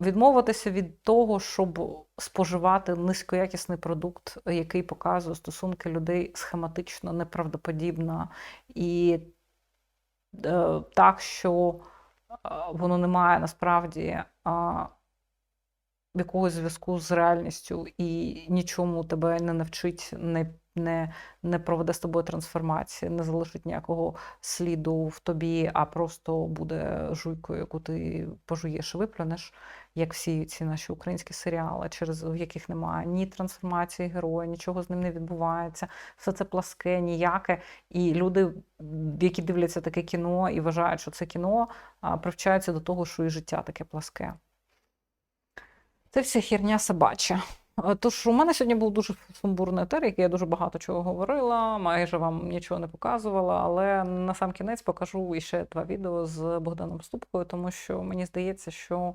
відмовитися від того, щоб споживати низькоякісний продукт, який показує стосунки людей схематично, неправдоподібно. І е, так, що е, воно не має насправді а, якогось зв'язку з реальністю і нічому тебе не навчить, не, не, не проведе з тобою трансформації, не залишить ніякого сліду в тобі, а просто буде жуйкою, яку ти пожуєш і виплюнеш, як всі ці наші українські серіали, через в яких немає ні трансформації героя, нічого з ним не відбувається. Все це пласке, ніяке. І люди, які дивляться таке кіно і вважають, що це кіно, привчаються до того, що і життя таке пласке. Це вся херня собача. Е, Тож у мене сьогодні був дуже сумбурний етер, який я дуже багато чого говорила, майже вам нічого не показувала, але на сам кінець покажу іще два відео з Богданом Ступкою, тому що мені здається, що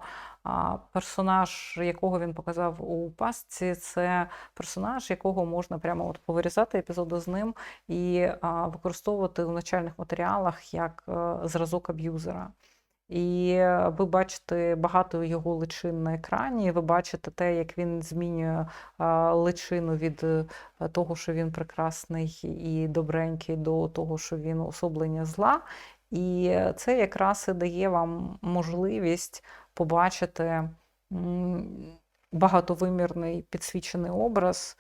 персонаж, якого він показав у пастці, це персонаж, якого можна прямо от повирізати епізоди з ним і використовувати у навчальних матеріалах як е, зразок аб'юзера. І е, ви бачите багато його личин на екрані. Ви бачите те, як він змінює личину від е, того, що він прекрасний і добренький, до того, що він особлення зла. І е, це якраз і дає вам можливість побачити багатовимірний підсвічений образ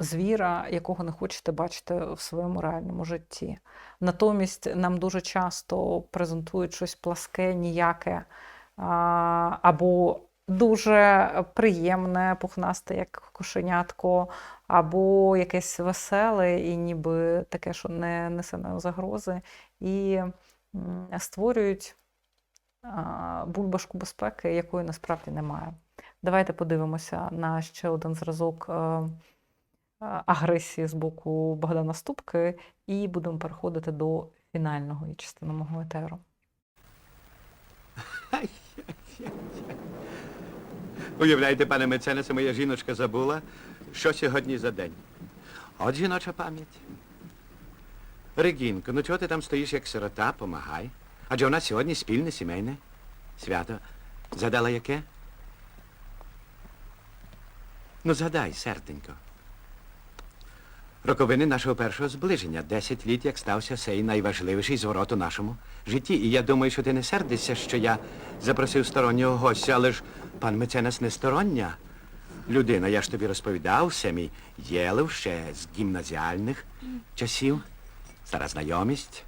звіра, якого не хочете бачити в своєму реальному житті. Натомість нам дуже часто презентують щось пласке, ніяке або дуже приємне, пухнасте, як кошенятко, або якесь веселе, і ніби таке, що не несе нам загрози, і створюють бульбашку безпеки, якої насправді немає. Давайте подивимося на ще один зразок е, е, агресії з боку Богдана Ступки, і будемо переходити до фінального частини мого етеру. Уявляєте, пане меценесе, моя жіночка забула, що сьогодні за день. От жіноча пам'ять. Регінко, ну чого ти там стоїш як сирота, помагай. Адже у нас сьогодні спільне сімейне свято. Задала яке? Ну, згадай, серденько. Роковини нашого першого зближення. Десять літ, як стався сей найважливіший зворот у нашому житті. І я думаю, що ти не сердишся, що я запросив стороннього гостя, але ж пан меценас не стороння людина. Я ж тобі розповідав, все мій Єлев ще з гімназіальних часів. Стара знайомість.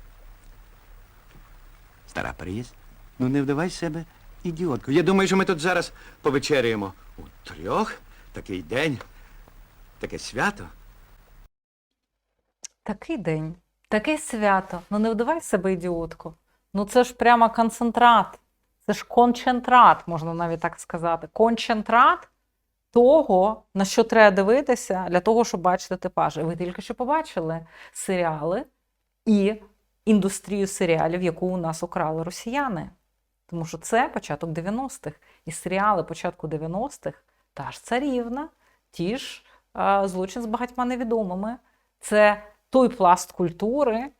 Стара приїзд. Ну не вдавай себе ідіотку. Я думаю, що ми тут зараз повечеряємо у трьох. Такий день, таке свято. Такий день, таке свято. Ну не вдавай себе ідіотку. Ну це ж прямо концентрат. Це ж концентрат, можна навіть так сказати. Концентрат того, на що треба дивитися для того, щоб бачити типаж. Ви тільки що побачили серіали і індустрію серіалів, яку у нас украли росіяни. Тому що це початок 90-х. І серіали початку 90-х та ж царівна, ті ж злочин з багатьма невідомими. Це той пласт культури,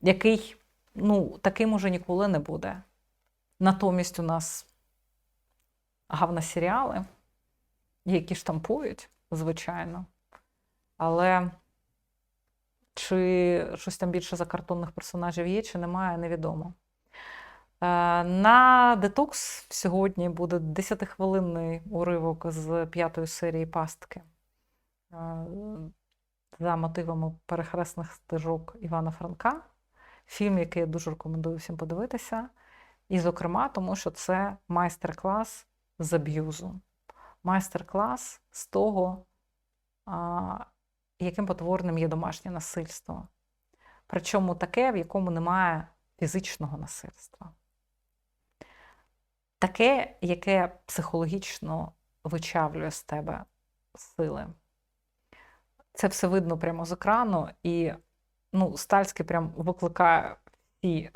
який ну, таким уже ніколи не буде. Натомість у нас гавна-серіали, які штампують, звичайно. Але чи щось там більше закартонних персонажів є, чи немає, невідомо. Е, На детокс сьогодні буде 10-хвилинний уривок з п'ятої серії пастки е, за мотивами перехресних стежок Івана Франка. Фільм, який я дуже рекомендую всім подивитися. І, зокрема, тому що це майстер-клас з аб'юзу. Майстер-клас з того, яким потворним є домашнє насильство. Причому таке, в якому немає фізичного насильства. Таке, яке психологічно вичавлює з тебе сили. Це все видно прямо з екрану, і ну, Стальський прям викликає всі,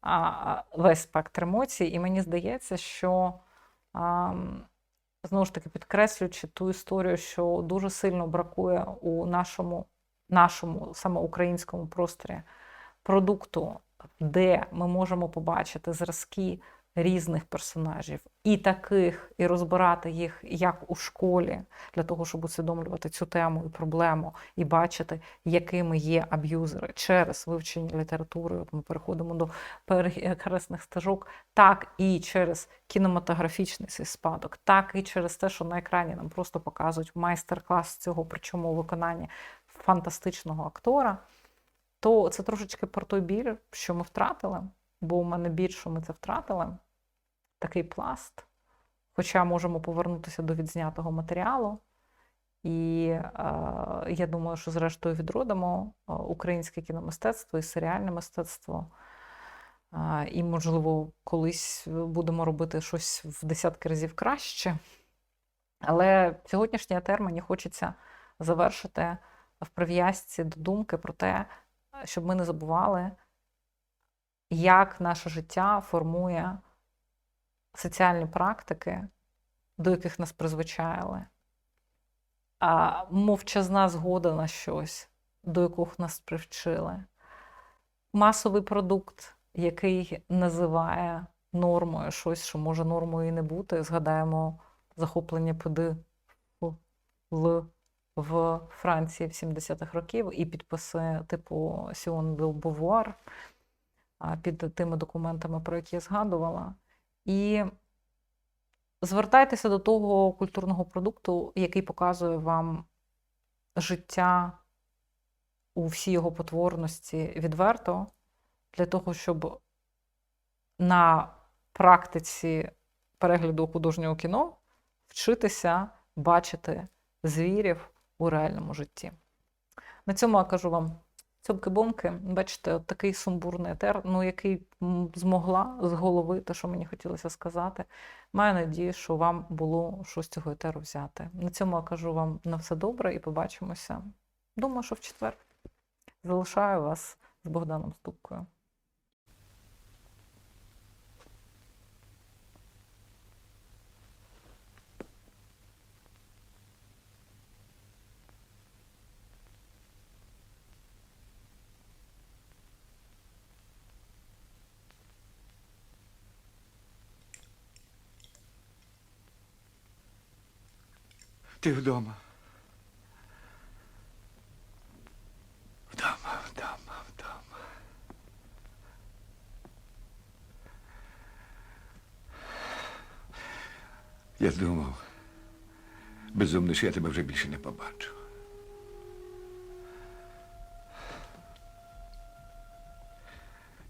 а, весь спектр емоцій. І мені здається, що а, знову ж таки підкреслюючи ту історію, що дуже сильно бракує у нашому, нашому саме українському просторі продукту, де ми можемо побачити зразки різних персонажів, і таких, і розбирати їх як у школі, для того, щоб усвідомлювати цю тему і проблему, і бачити, якими є аб'юзери через вивчення літератури. От ми переходимо до перехресних стежок, так і через кінематографічний цей спадок, так і через те, що на екрані нам просто показують майстер-клас цього, причому у виконанні фантастичного актора. То це трошечки про той біль, що ми втратили, бо у мене біль, що ми це втратили, такий пласт. Хоча можемо повернутися до відзнятого матеріалу. І е, я думаю, що зрештою відродимо е, українське кіномистецтво і серіальне мистецтво. Е, і, можливо, колись будемо робити щось в десятки разів краще. Але сьогоднішній етер мені хочеться завершити в прив'язці до думки про те, щоб ми не забували, як наше життя формує соціальні практики, до яких нас призвичаїли, а мовчазна згода на щось, до яких нас привчили. Масовий продукт, який називає нормою щось, що може нормою і не бути. Згадаємо захоплення ПД Л в Франції в 70-х років і підписи типу Сіон Бовуар під тими документами, про які я згадувала. І звертайтеся до того культурного продукту, який показує вам життя у всій його потворності відверто, для того, щоб на практиці перегляду художнього кіно вчитися бачити звірів у реальному житті. На цьому я кажу вам цьомки-бомки. Бачите, от такий сумбурний етер, ну який змогла з голови, те, що мені хотілося сказати. Маю надію, що вам було щось цього етеру взяти. На цьому я кажу вам на все добре і побачимося. Думаю, що в четвер. Залишаю вас з Богданом Ступкою. Ти вдома. Вдома, вдома, вдома. Я думав, безумно, що я тебе вже більше не побачу.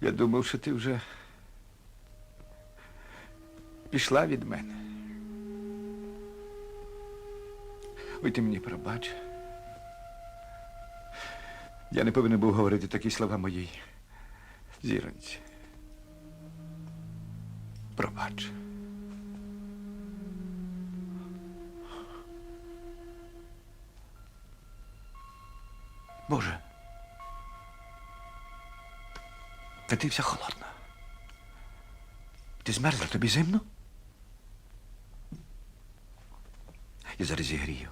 Я думав, що ти вже пішла від мене. Ой, ти мені пробач. Я не повинен був говорити такі слова моїй зіронці. Пробач. Боже. Та ти вся холодна. Ти змерзла, тобі зимно? Я зараз зігрію.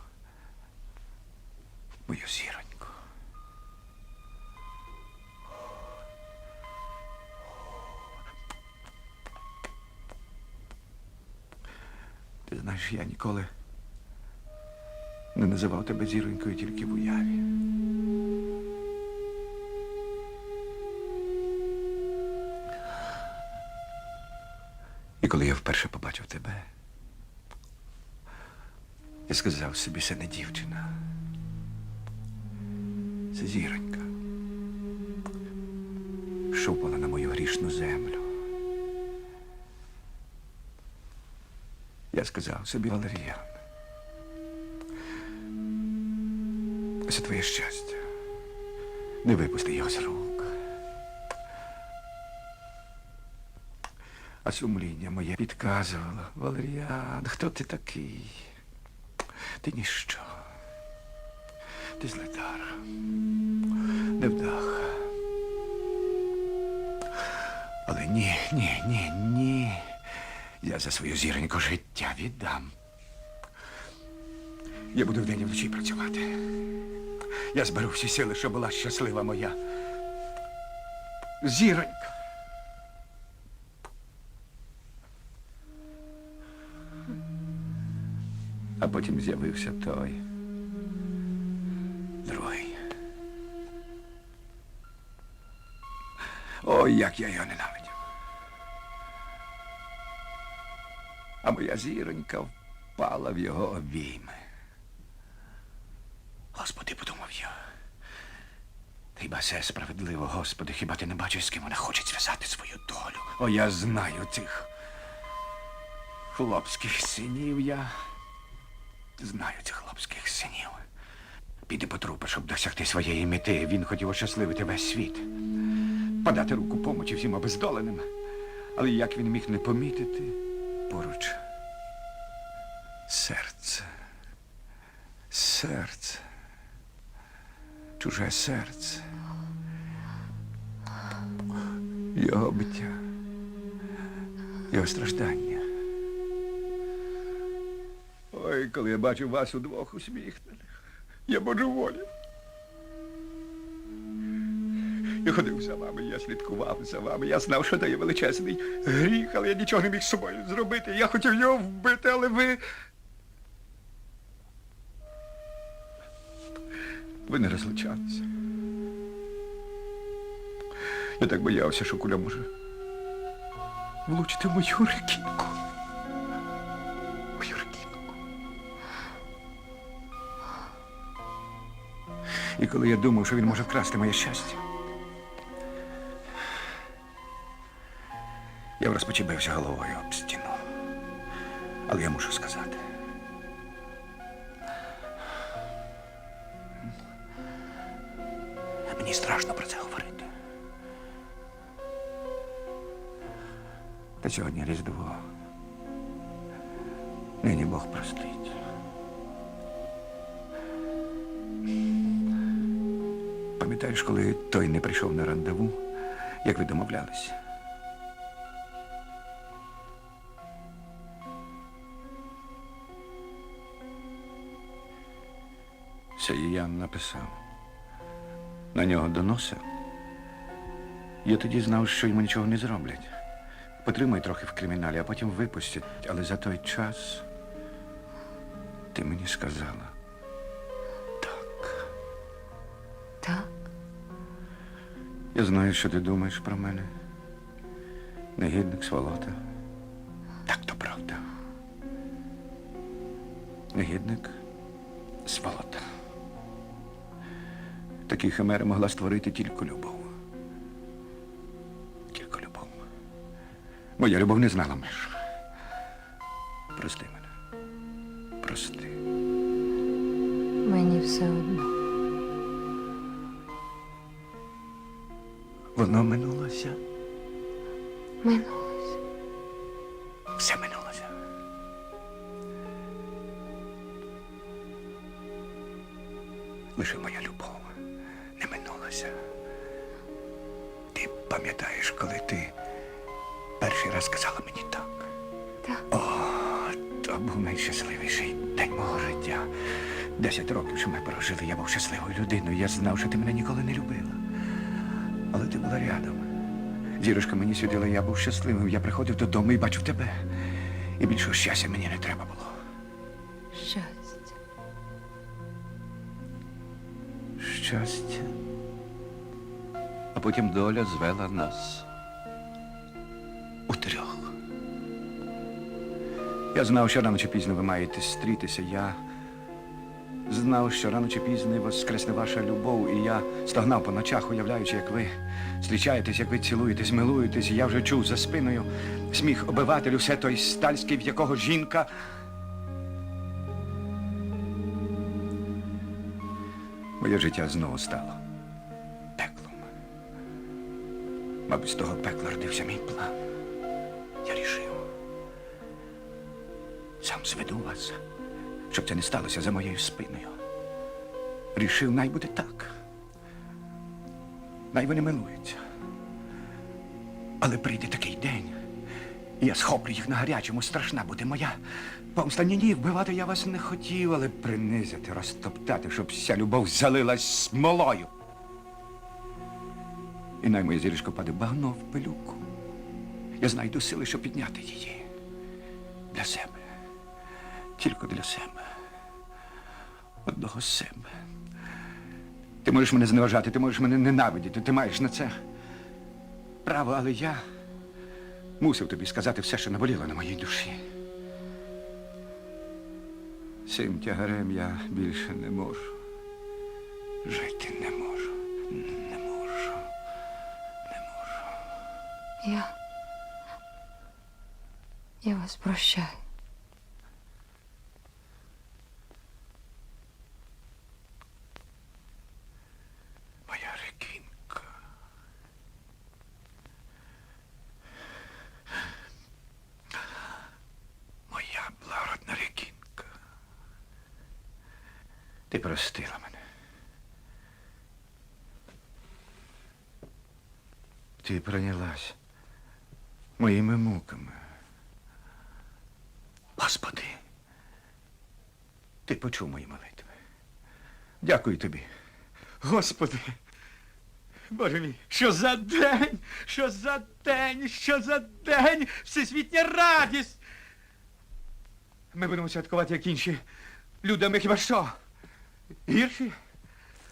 Мою зіроньку. Ти знаєш, я ніколи не називав тебе зіронькою тільки в уяві. І коли я вперше побачив тебе, я сказав собі, це не дівчина. Це зіронька, що впала на мою грішну землю. Я сказав собі, Валеріан, це твоє щастя. Не випусти його з рук. А сумління моє підказувало, Валеріан, хто ти такий? Ти ніщо. Дізнатара. Невдаха. Але ні, ні, ні, ні. Я за свою зіроньку життя віддам. Я буду вдень і вночі працювати. Я зберу всі сили, щоб була щаслива моя. Зіронька. А потім з'явився той. Другий. Ой, як я його ненавидів. А моя зіронька впала в його обійми. Господи, подумав я. Хіба це справедливо, Господи, хіба ти не бачиш, з ким вона хоче зв'язати свою долю? О, я знаю цих хлопських синів. Я знаю цих хлопських синів. Піде по трупи, щоб досягти своєї мети. Він хотів ощасливити весь світ. Подати руку помочі всім обездоленим. Але як він міг не помітити поруч серце. Серце. Чуже серце. Його биття. Його страждання. Ой, коли я бачу вас удвох усміхнених, я божеволів. Я ходив за вами, я слідкував за вами. Я знав, що це є величезний гріх, але я нічого не міг з собою зробити. Я хотів його вбити, але ви. Ви не розлучалися. Я так боявся, що куля може влучити в мою рекінку. І коли я думав, що він може вкрасти моє щастя, я розпочебився головою об стіну. Але я мушу сказати. Мені страшно про це говорити. Та сьогодні Різдво. Нині Бог простить. Пам'ятаєш, коли той не прийшов на рандеву, як ви домовлялися? Це написав. На нього доносив. Я тоді знав, що йому нічого не зроблять. Потримай трохи в криміналі, а потім випустять. Але за той час ти мені сказала. Я знаю, що ти думаєш про мене. Негідник сволота. Так то правда. Негідник сволота. Такі химери могла створити тільки любов. Тільки любов. Моя любов не знала меж. Прости мене. Прости. Мені все одно. Воно минулося. Минулось. Все минулося. Лише моя любов не минулася. Ти пам'ятаєш, коли ти перший раз сказала мені так? Так. О, то був найщасливіший день мого життя. Десять років, що ми прожили, я був щасливою людиною. Я знав, що ти мене ніколи не любила. Але ти була рядом. Зірочка мені світила, я був щасливим. Я приходив додому і бачив тебе. І більшого щастя мені не треба було. Щастя. Щастя. А потім доля звела нас у трьох. Я знав, що рано чи пізно ви маєте зустрітися. Я знав, що рано чи пізно воскресне ваша любов, і я стогнав по ночах, уявляючи, як ви зустрічаєтесь, як ви цілуєтесь, милуєтесь, і я вже чув за спиною сміх обивателю, все той стальський, в якого жінка. Моє життя знову стало пеклом. Мабуть, з того пекла родився мій план. Я рішив. Сам зведу вас, щоб це не сталося за моєю спиною. Рішив, най буде так. Най вони милуються. Але прийде такий день, і я схоплю їх на гарячому, страшна буде моя помста. Ні, ні, вбивати я вас не хотів, але принизити, розтоптати, щоб вся любов залилась смолою. І най моя зірочка паде багно в пилюку. Я знайду сили, щоб підняти її для себе. Тільки для себе. Одного себе. Ти можеш мене зневажати, ти можеш мене ненавидіти, ти маєш на це право, але я мусив тобі сказати все, що наболіло на моїй душі. Цим тягарем я більше не можу. Жити не можу. Не можу. Не можу. Я. Я вас прощаю. Моя Регінка. Моя благородна Регінка. Ти простила мене. Ти прийнялась моїми муками. Господи, ти почув мої молитви. Дякую тобі. Господи. Боже мій, що за день, що за день, що за день, всесвітня радість. Ми будемо святкувати, як інші люди, ми хіба що? Гірші?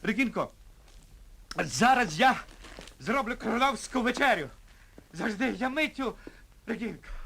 Регінко, зараз я зроблю королевську вечерю. Завжди я миттю, Регінко.